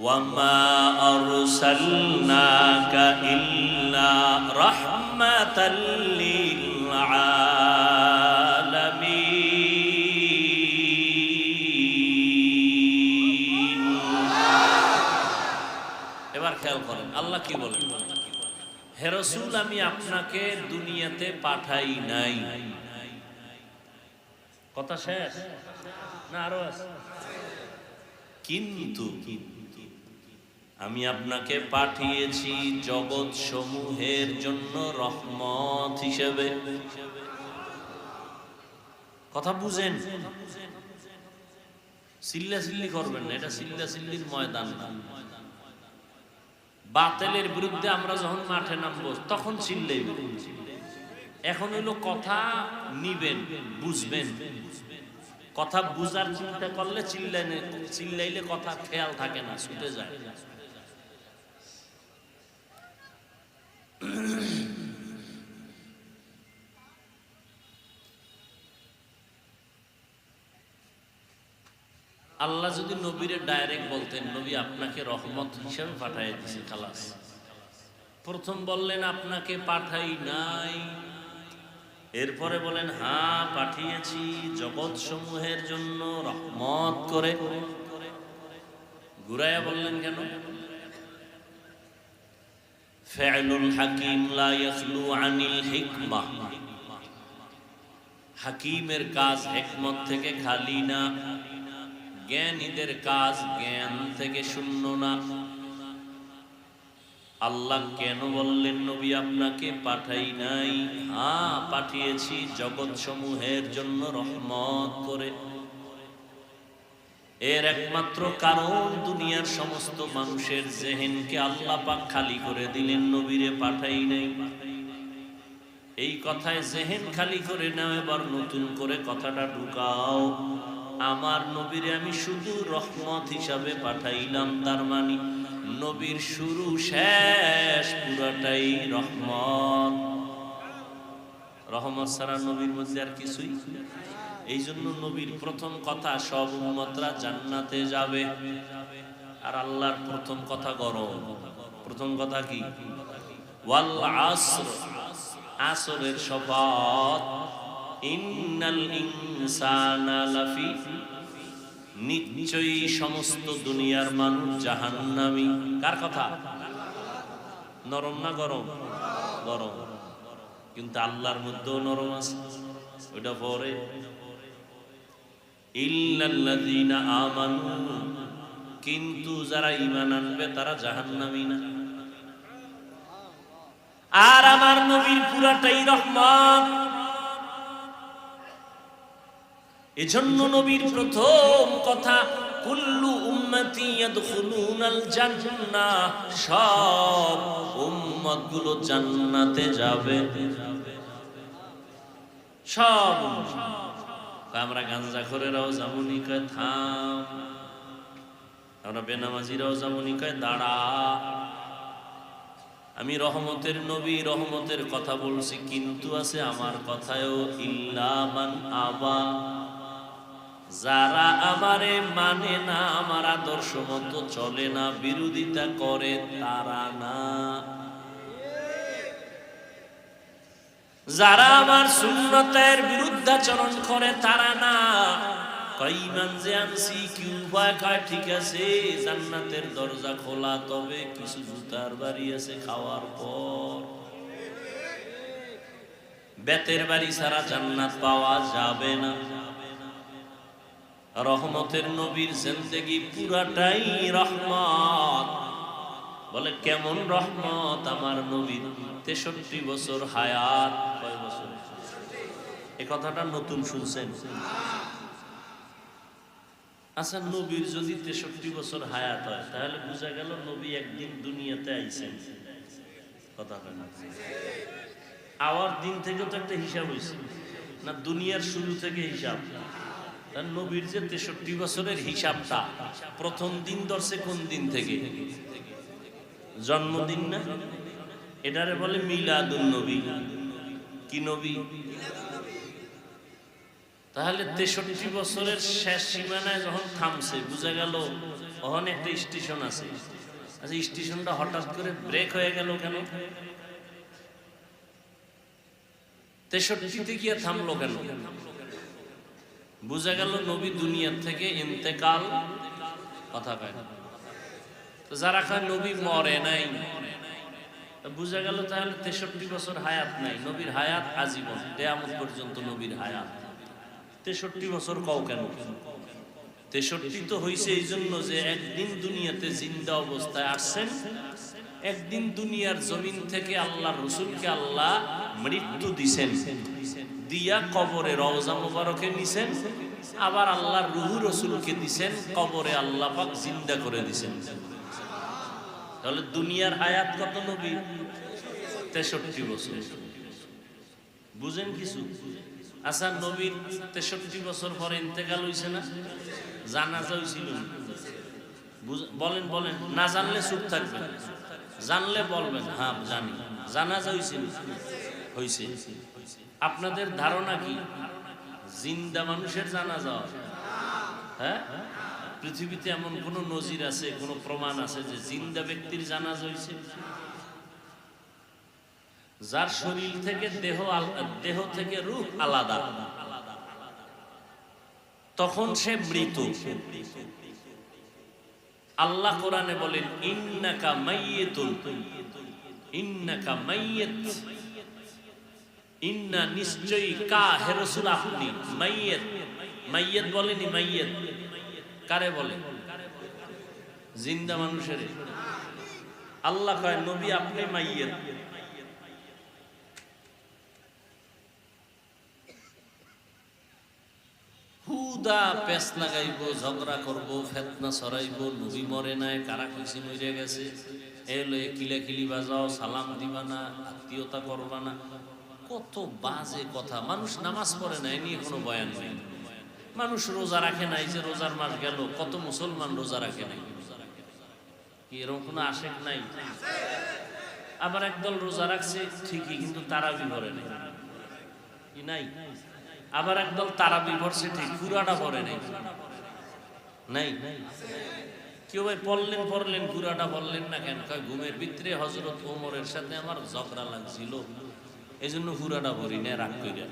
وما أرسلناك إلا رحمة للعالمين এবার খেয়াল করেন আল্লাহ কি বলেন হে রসুল আমি আপনাকে দুনিয়াতে পাঠাই নাই কথা শেষ না আরো আছে কিন্তু আমি আপনাকে পাঠিয়েছি জগৎ সমূহের জন্য রহমত হিসেবে। কথা বুঝেন। সিল্লা সিল্লি করবেন না, এটা সিল্লা সিল্লির ময়দান বাতেলের বিরুদ্ধে আমরা যখন মাঠে নামবো, তখন চিল্লাই এখন হইল কথা নিবেন, বুঝবেন। কথা বুঝার চিন্তা করলে চিল্লাইলে কথা খেয়াল থাকে না, ছুটে যায়। আল্লাহ যদি নবীরে ডাইরেক্ট বলতেন, নবী আপনাকে রহমত হিসেবে পাঠাই দিছে খালাস। প্রথম বললেন, আপনাকে পাঠাই নাই। এরপরে বলেন হ্যাঁ পাঠিয়েছি জগৎ সমূহের জন্য রহমত করে। ঘুরাইয়া বললেন, কেন? ফেলুল হাকিম লা ইয়াখলু আনিল হিকমা। হাকিমের কাজ হেকমত থেকে খালি না, জ্ঞানীদের কাজ জ্ঞান থেকে শূন্য না। আল্লাহ কেন বললেন, নবী আপনাকে পাঠাই নাই? হ্যাঁ পাঠিয়েছি জগৎ সমূহের জন্য রহমত করে। এর একমাত্র কারণ দুনিয়ার সমস্ত মানুষের জেহেনকে আল্লাহ পাক খালি করে দিলেন, নবীরে পাঠাই নাই। এই কথায় জেহেন খালি করে নাও, এবার নতুন করে কথাটা ঢুকাও। আমার নবীরে আমি শুধু রহমত হিসাবে পাঠাইলাম, তার মানে নবীর শুরু শেষ পুরাটাই রহমত। রহমত সারা নবীর মধ্যে আর কিছুই এই জন্য নবীর প্রথম কথা, সব উম্মতরা জান্নাতে যাবে। আর আল্লাহর প্রথম কথা গরম। প্রথম কথা কি? আসরের শপথ। লাফি। নিশ্চয়ই সমস্ত দুনিয়ার মানুষ জাহান্নামী। কার কথা? নরম না গরম? গরম। কিন্তু আল্লাহর মধ্যেও নরম আছে। ওইটা পরে। কিন্তু যারা ঈমান আনবে তারা জাহান্নামী না। আর আমার নবীর পুরাটাই রহমত। এজন্য নবীর প্রথম কথা, কুল্লু উম্মতি ইয়াদখুলুনাল জান্নাহ, সব উম্মতগুলো জান্নাতে যাবে। সব আমরা গাঞ্জা করেরাও যাবনি কয়, থাম। আমরা বেনামাজিরাও যাবনি কয়, দাঁড়া। আমি রহমতের নবী, রহমতের কথা বলছি, কিন্তু আছে আমার কথায়ও ইল্লামান আবা। যারা আমারে মানে না, আমার আদর্শ মতো চলে না, বিরোধিতা করে তারা না। যারা আমার সুন্নতের বিরুদ্ধাচরণ করে, তারা না। ঠিক আছে, জান্নাতের দরজা খোলা, তবে কিছু বাড়ি আছে খাওয়ার পর। বেতের বাড়ি ছাড়া জান্নাত পাওয়া যাবে না। রহমতের নবীর জিন্দেগি পুরাটাই রহমত। বলে, কেমন রহমত আমার নবীর তেষট্টি বছর হায়াত। কয় বছর? এ কথাটা নতুন শুনছেন? আচ্ছা নবীর যদি তেষট্টি বছর হায়াত হয়, তাহলে বোঝা গেল নবী একদিন দুনিয়াতে আইছেন। কথাটা না। আওয়ার দিন থেকে তো একটা হিসাব হয়েছে না দুনিয়ার শুরু থেকে হিসাব? নবীর যে তেষট্টি বছরের হিসাবটা, প্রথম দিন ধরছে কোন দিন থেকে? জন্মদিন না? এটারে বলে মিলাদুন নবী। কি নবী? তাহলে তেষট্টি বছরের শেষ সীমানায় যখন থামছে, বুঝা গেল ওখানে একটা স্টেশন আছে। আচ্ছা স্টেশনটা হঠাৎ করে ব্রেক হয়ে গেল কেন? তেষট্টিতে গিয়ে থামলো কেন? বুঝা গেল নবী দুনিয়ার থেকে ইন্তেকাল কথা কয়। যারা কয় নবী মরে নাই। বুঝা গেল তাহলে তেষট্টি বছর হায়াত নাই। নবীর হায়াত আজীবন। কেয়ামত পর্যন্ত নবীর হায়াত। তেষট্টি বছর কও কেন? তেষট্টি তো হয়েছে এই জন্য যে একদিন দুনিয়াতে জিন্দা অবস্থায় আসছেন, একদিন দুনিয়ার জমিন থেকে আল্লাহ রসুলকে আল্লাহ মৃত্যু দিছেন। দিয়া কবরে রওজা মোবারকে নিছেন, আবার আল্লাহ রুহু রসুলকে দিছেন, কবরে আল্লাহ পাক জিন্দা করে দিছেন। তাহলে দুনিয়ার হায়াত কত নবী? তেষট্টি বছর। বুঝেন কিছু? আচ্ছা নবীর তেষট্টি বছর পরে ইন্তেকাল হয়েছে না? জানাজা হয়েছিল বলেন বলেন, না জানলে চুপ থাকবেন জানলে বলবেন হ্যাঁ জানি। জানাজা হয়েছিল হয়েছে আপনাদের ধারণা কি? জিন্দা মানুষের জানাজা হয়? পৃথিবীতে এমন কোন নজির আছে, কোন প্রমাণ আছে যে জিন্দা ব্যক্তির জানাজা হয়েছে যার শরীর থেকে দেহ দেহ থেকে রূপ আলাদা, তখন সে মৃত। আল্লাহ কোরআনে বলেন, ইন্নাকা মাইয়েতুন, ইন্নাকা মাইয়েত, ইন্না নিশ্চয়ই কা হে রাসূল আপনি, মাইয়েত। মাইয়েত বলেনি মাইয়েত। কারে বলে? জিন্দা মানুষের। আল্লাহ কয়, নবী, আপনি পেস লাগাইবো, ঝগড়া নাই গেছে? দিবা না, আত্মীয়তা না। কত বাজে কথা। মানুষ নামাজ পড়ে না, এ নিয়ে কোনো বয়ান নেই। মানুষ রোজা রাখে নাই যে রোজার মাস গেল, কত মুসলমান রোজা রাখে নাই। কি এরকম কোনো আশেক নাই? আবার একদল রোজা রাখছে, ঠিকই, কিন্তু তারা বিভরে নেই। কি নাই? আবার একদল তারা বিভরছে ঠিক পুরাটা পরে নেই। নাই? কেউ ভাই পড়লেন পড়লেন পুরাটা বললেন না কেন? কয়, ঘুমের ভিতরে হজরত ওমরের সাথে আমার ঝগড়া লাগছিল এই জন্য পুরাটা ভরি না রাগ কইরা।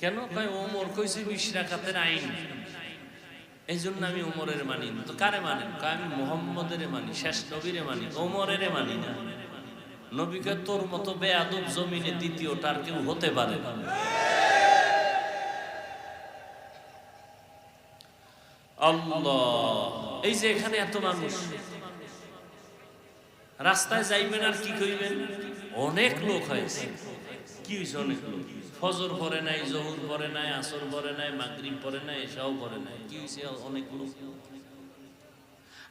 কেন? কয়, ওমর কইছে বিশ রাখাতের আইন। এই জন্য আমি ওমরের মানি না। তো কারে মানেন কয়, আমি মোহাম্মদের মানি, শেষ নবীরে মানি, ওমরের মানি না। নবীকে তোর মতো বেয়াদব জমিনে দ্বিতীয়টার কেউ হতে পারে আল্লাহ! এই যে এখানে এত মানুষ। রাস্তায় যাইবেন আর কি কইবেন? অনেক লোক হয়েছে। কি হয়েছে অনেক লোক? ফজর পরে নাই, জহুর পরে নাই, আসর পরে নাই, মাগরিব পরে নাই, এসাও পরে নাই। কি হয়েছে অনেক লোক?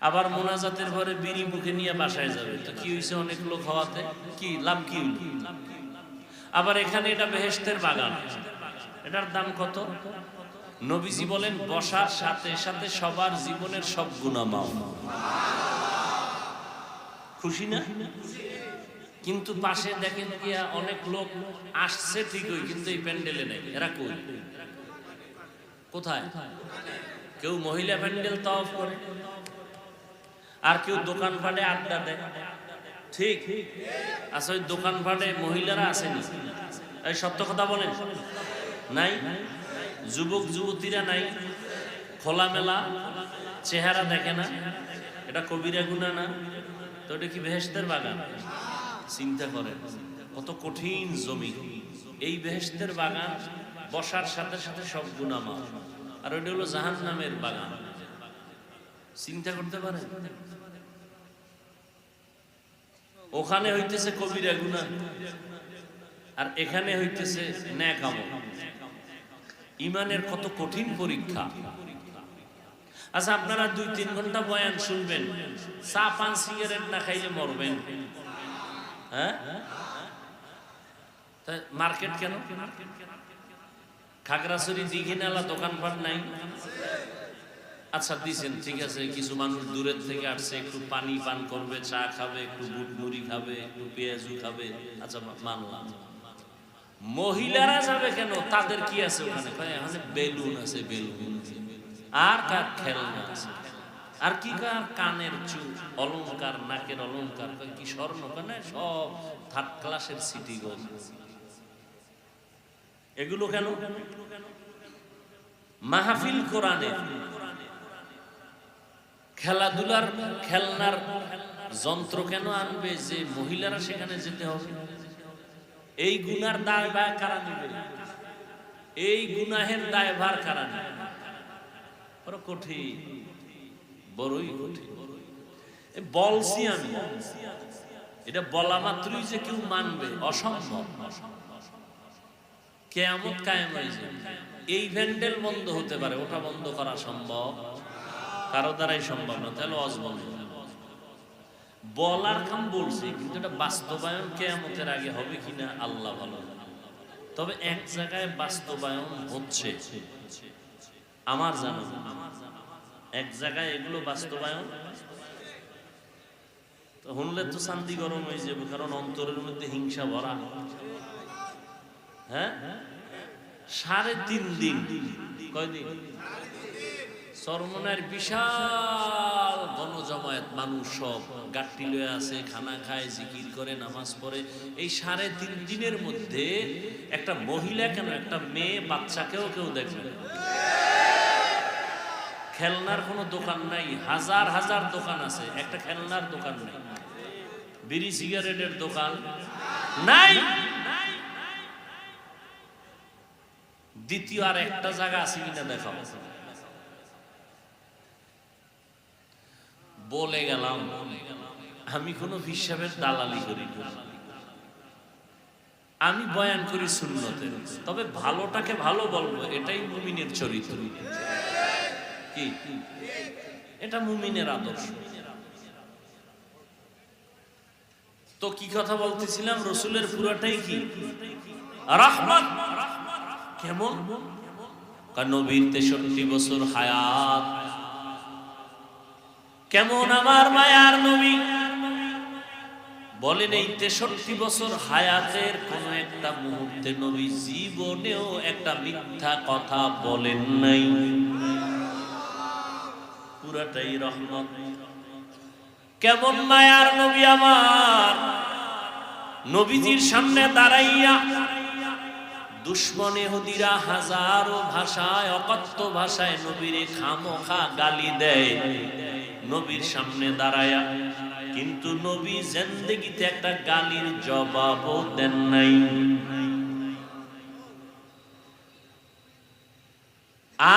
আবার মোনাজাতের পরে বিড়ি মুখে নিয়ে বাসায় যাবে। তো কি হয়েছে অনেক লোক হওয়াতে? কি, লাভ কি? আবার এখানে এটা বেহেস্তের বাগান। এটার দাম কত? নবীজি বলেন, বসার সাথে সাথে সবার জীবনের সব গুণা মাও খুশি না? কিন্তু পাশে দেখেন গিয়া অনেক লোক আসছে ঠিকই, কিন্তু এই প্যান্ডেলে নেই। এরা কই? কোথায়? কেউ মহিলা প্যান্ডেল তফ করে, আর কেউ দোকান ফাটে আড্ডা দেয়। ঠিক? আচ্ছা ওই দোকান ফাটে মহিলারা আসেনি? এই সত্য কথা বলেন? নাই? যুবক, যুবতীরা নাই? খোলামেলা? চেহারা দেখে না? এটা কবিরা গুনা না? তো এটা কি বেহেস্তের বাগান? চিন্তা করেন, কত কঠিন জমি। এই বেহেস্তের বাগান বসার সাথে সাথে সব গুণা মাফ আর ওইটা হলো জাহান নামের বাগান। চিন্তা করতে পারেন? ওখানে হইতেছে কবিরা গুনা আর এখানে হইতেছে ন্যাকাম ইমানের কত কঠিন পরীক্ষা। আচ্ছা আপনারা দুই তিন ঘণ্টা বয়ান শুনবেন। চা, পান, সিগারেট না খাইলে মরবেন। হ্যাঁ? মার্কেট কেন? খাগড়াছড়ি দিঘি নালা দোকানপাট নাই? আচ্ছা দিছেন, ঠিক আছে, কিছু মানুষ দূরের থেকে আসছে, একটু পানি পান করবে, চা খাবে, একটু বুট মুড়ি খাবে, একটু পেঁয়াজু খাবে। আচ্ছা মানলাম। মহিলারা যাবে কেন? তাদের কি আছে ওখানে? এখানে বেলুন আছে, বেলুন আর কার খেলনা আছে। আর কি কার কানের চুল? অলংকার, নাকের অলংকার কি স্বর্ণ? কেন সব থার্ড ক্লাসের সিটি গোল এগুলো কেন? মাহফিল কোরআনে খেলাধুলার খেলনার যন্ত্র কেন আনবে? যে মহিলারা সেখানে যেতে হবে। এই গুনার দায় ভার কারা নেবে? এই গুনাহের দায় ভার কারা নেবে? বড় কঠিন বলছি আমি, এটা বলা মাত্রই যে কেউ মানবে, অসম্ভব। কেয়ামত কায়েম হয়ে যাবে। এই ভ্যান্ডেল বন্ধ হতে পারে, ওটা বন্ধ করা সম্ভব? কারও দ্বারাই সম্ভব না, তাহলে অজ বন্ধ। বলার কাম বলছি, কিন্তু এটা বাস্তবায়ন কেয়ামতের আগে হবে কিনা, আল্লাহ ভালো। তবে এক জায়গায় বাস্তবায়ন হচ্ছে। আমার জানা। এক জায়গায় এগুলো বাস্তবায়ন। তো শুনলে তো শান্তি গরম হয়ে যাবে, কারণ অন্তরের মধ্যে হিংসা ভরা। হ্যাঁ? সাড়ে তিন দিন। কয়দিন? সরমনের বিশাল গণজমায়েত মানুষ সব গাট্টি লয়ে আছে, খানা খায়, জিকির করে, নামাজ পড়ে। এই সাড়ে তিন দিনের মধ্যে একটা মহিলা কেন, একটা মেয়ে বাচ্চাকেও কেউ দেখবে না। খেলনার কোনো দোকান নাই, হাজার হাজার দোকান আছে, একটা খেলনার দোকান নাই। বিড়ি সিগারেটের দোকান নাই। দ্বিতীয় আর একটা জায়গা আছে কিনা দেখাও। বলে গেলাম, আমি কোনো হিসাবের দালালি করি। আমি বয়ান করি শূন্যতে তবে ভালোটাকে ভালো বলব, এটাই মুমিনের চরিত্র। কি? এটা মুমিনের আদর্শ। তো কি কথা বলতেছিলাম? রসুলের পুরাটাই কি? কেমন? নবীর তেষট্টি বছর হায়াত। কেমন আমার মায়ার নবী? বলেন, এই তেষট্টি বছর হায়াতের কোন একটা মুহূর্তে নবী জীবনেও একটা মিথ্যা কথা বলেন নাই। পুরাটাই রহমত। কেমন মায়ার নবী আমার। নবীজির সামনে দাঁড়াইয়া দুশ্মনে হদিরা হাজারো ভাষায়, অকথ্য ভাষায় নবীরে খামোখা গালি দেয়। নবীর সামনে দাঁড়ায়া কিন্তু নবী জেন্দেগিতে একটা গালির জবাবও দেন নাই।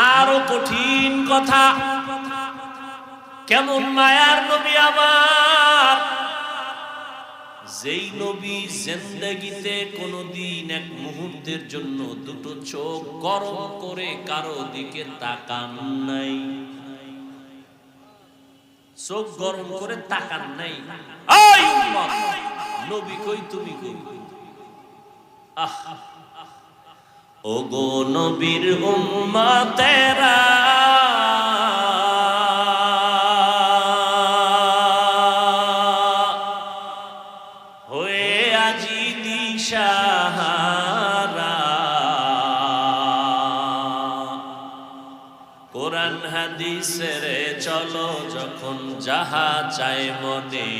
আরও কঠিন কথা। কেমন মায়ার নবী আমার? যেই নবী জিন্দগিতে কোনোদিন এক মুহূর্তের জন্য দুটো চোখ গরম করে কারও দিকে তাকান নাই। চোখ গরম করে তাকান নাই। নবী কই, তুমি কই? আহ! ও গো নবীর উম্মতেরা হয়ে কোরআন হাদিসের চলো যখন যাহা চায় মনে।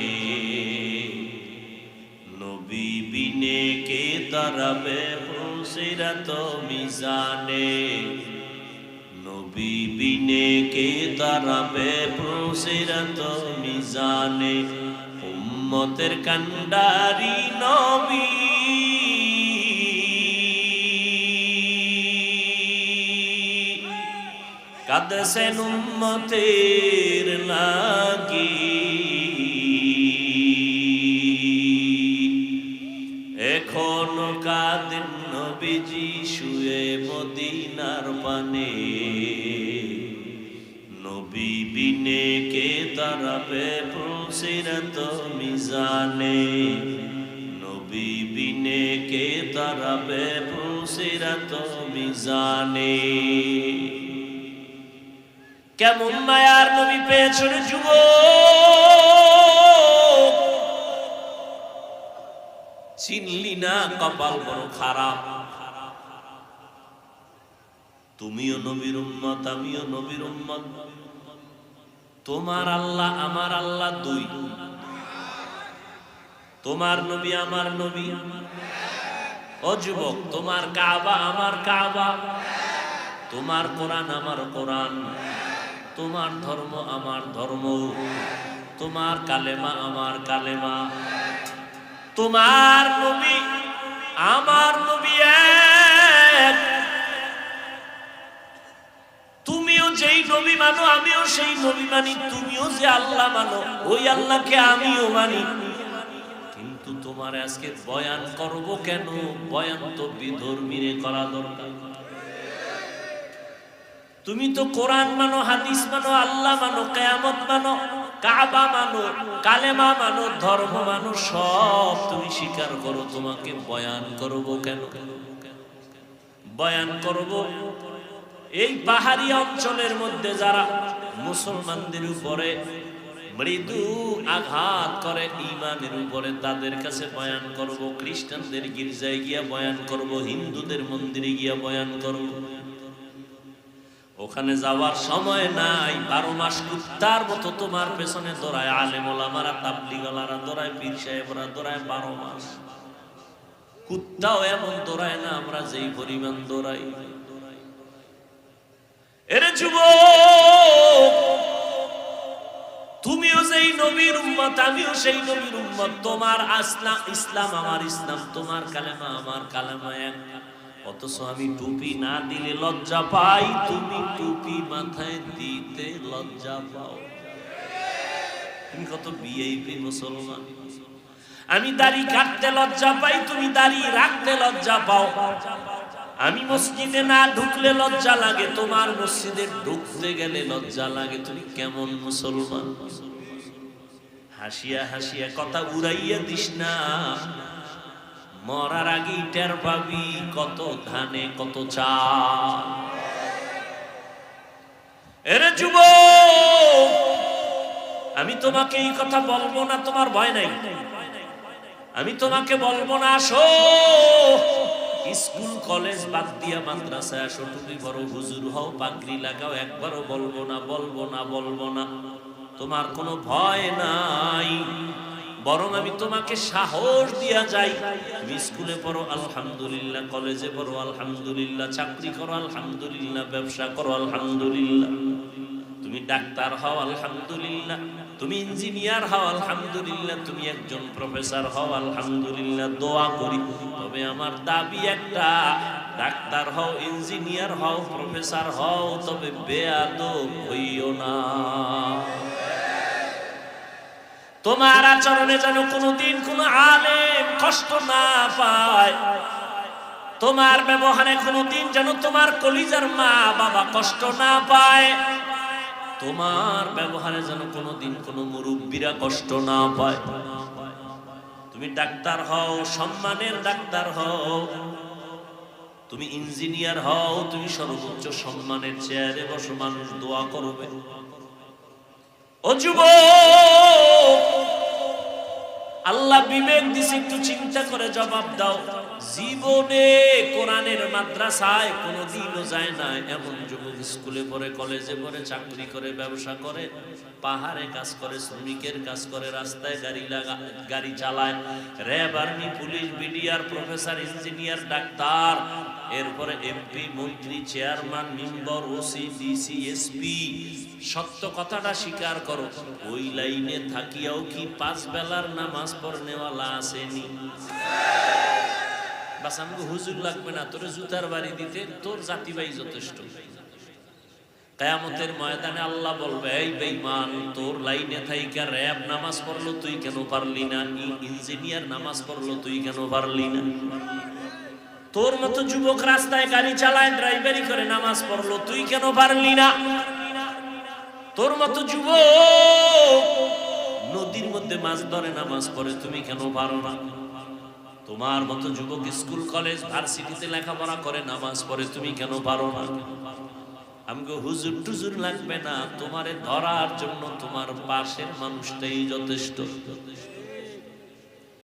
নবী বিনে কে দাঁড়াবে ফুসিরাত মিজানে। নবী বিনে কে দাঁড়াবে ফুসিরাত মিজানে। উম্মতের কান্ডারি নবী কাদসেন উম্মতের লাগি। এখনও কাদিন নবীজি শুয়ে মদিনার পানে। নবী বিনে কে দাঁড়াবে প্রসিরত মিজানে। নবী বিনে কে দাঁড়াবে প্রসিরত মিজানে। কেমন মায়ার নবী পেয়েছেন যুব চিনলি না কপাল বড় খারাপ? তুমিও নবীর উম্মত, আমিও নবীর উম্মত। তোমার আল্লাহ, আমার আল্লাহ দুই। তোমার নবী, আমার নবী। ও যুবক, তোমার কাবা, আমার কাবা। তোমার কোরআন, আমার কোরআন। তোমার ধর্ম আমার ধর্ম। তোমার কালেমা আমার কালেমা। তোমার নবী আমার নবী এক। তুমিও যেই নবী মানো, আমিও সেই নবী মানি। তুমিও যে আল্লাহ মানো, ওই আল্লাহকে আমিও মানি। কিন্তু তোমার আজকে বয়ান করব কেন? বয়ান তো বিধর্মীরে করা দরকার। তুমি তো কোরআন মানো, হাদিস মানো, আল্লাহ মানো, কেয়ামত মানো, কাবা মানো, কালেমা মানো, ধর্ম মানো, সব তুমি স্বীকার করো, তোমাকে বয়ান করব কেন? বয়ান করব? এই পাহাড়ি অঞ্চলের মধ্যে যারা মুসলমানদের উপরে মৃদু আঘাত করে, ইমানের উপরে তাদের কাছে বয়ান করব, খ্রিস্টানদের গির্জায় গিয়া বয়ান করব, হিন্দুদের মন্দিরে গিয়া বয়ান করব। ওখানে যাওয়ার সময় নাই, বারো মাস কুত্তার মতো তোমার পেছনে দৌড়ায়। আলেম ওলামারা তাবলিগলারা দৌড়ায়, পীর সাহেবরা দৌড়ায় বারো মাস। কুত্তাও এমন দৌড়ায় না, আমরা যেই পরিমাণ দৌড়াই। এরে যুব তুমিও সেই নবীর উম্মত, আমিও সেই নবীর উম্মত। তোমার আসলাম ইসলাম আমার ইসলাম, তোমার কালেমা আমার কালেমা এক। অথচ আমি টুপি না দিলে লজ্জা পাই, তুমি টুপি মাথায় দিতে লজ্জা পাও। তুমি কত বিআইপি মুসলমান? আমি দাড়ি কাটতে লজ্জা পাই, তুমি দাড়ি রাখতে লজ্জা পাও। আমি মসজিদে না ঢুকলে লজ্জা লাগে, তোমার মসজিদে ঢুকতে গেলে লজ্জা লাগে। তুমি কেমন মুসলমান? হাসিয়া হাসিয়া কথা উড়াইয়া দিস না। মরার আগে টের পাবি কত ধানে, কত চাল। এরে যুব আমি তোমাকে এই কথা বলব না, তোমার ভয় নাই। আমি তোমাকে বলব না, আসো। স্কুল, কলেজ বাদ দিয়া মাদ্রাসায় আসো, তুমি বড় হুজুর হও, পাগড়ি লাগাও, একবারও বলব না বলব না বলব না। তোমার কোনো ভয় নাই। বরং আমি তোমাকে সাহস দিয়া যাই। তুমি স্কুলে পড়ো, আলহামদুলিল্লাহ। কলেজে পড়ো, আলহামদুলিল্লাহ। চাকরি করো, আলহামদুলিল্লাহ। ব্যবসা করো, আলহামদুলিল্লাহ। তুমি ডাক্তার হও, আলহামদুলিল্লাহ। তুমি ইঞ্জিনিয়ার হও, আলহামদুলিল্লাহ। তুমি একজন প্রফেসর হও, আলহামদুলিল্লাহ। দোয়া করি। তবে আমার দাবি একটা, ডাক্তার হও, ইঞ্জিনিয়ার হও, প্রফেসর হও, তবে বেয়াদব হইও না। তোমার আচরণে যেন কোনোদিন কোনো আলেম কষ্ট না পায়। তোমার ব্যবহারে কোনোদিন যেন তোমার কলিজার মা বাবা কষ্ট না পায়। তোমার ব্যবহারে যেন কোনোদিন কোনো মুরব্বীরা কষ্ট না পায়। তুমি ডাক্তার হও, সম্মানের ডাক্তার হও। তুমি ইঞ্জিনিয়ার হও, তুমি সর্বোচ্চ সম্মানের চেয়ারে বসো মানুষ দোয়া করবে। আল্লাহ বিবেক দিছে, একটু চিন্তা করে জবাব দাও। জীবনে কোরআনের মাদ্রাসায় কোনোদিনও যায় না, এমন যুবক স্কুলে পড়ে, কলেজে পড়ে, চাকরি করে, ব্যবসা করে, পাহাড়ে কাজ করে, শ্রমিকের কাজ করে, রাস্তায় গাড়ি লাগা, গাড়ি চালায়, RAB army, police, BDR, professor, engineer, doctor এরপরে এমপি মন্ত্রী chairman member OC DC SP সত্য কথাটা স্বীকার করো। ওই লাইনে থাকিয়াও কি পাঁচ বেলার নামাজ পড়নেওয়ালা আসেনি? বাস আমাকে হুজুর লাগবে না, তোর জুতার বাড়ি দিতে তোর জাতিবাই যথেষ্ট। কেয়ামতের ময়দানে আল্লাহ বলবে, এই বেঈমান, তোর লাইনে থাইকা র্যাব নামাজ পড়ল তুই কেন পারলি না? ইঞ্জিনিয়ার নামাজ পড়ল তুই কেন পারলি না? তোর মতো যুবক রাস্তায় গাড়ি চালায় ড্রাইভারি করে নামাজ পড়ল, তুই কেন পারলি না? তোর মতো যুবক নদীর মধ্যে মাছ ধরে নামাজ পড়ে, তুমি কেন পারো না? তোমার মতো যুবক স্কুল, কলেজ, ভার্সিটিতে লেখাপড়া করে নামাজ পড়ে, তুমি কেন পারো না? আমাকে হুজুর টুজুর লাগবে না, তোমারে ধরার জন্য তোমার পাশের মানুষটাই যথেষ্ট।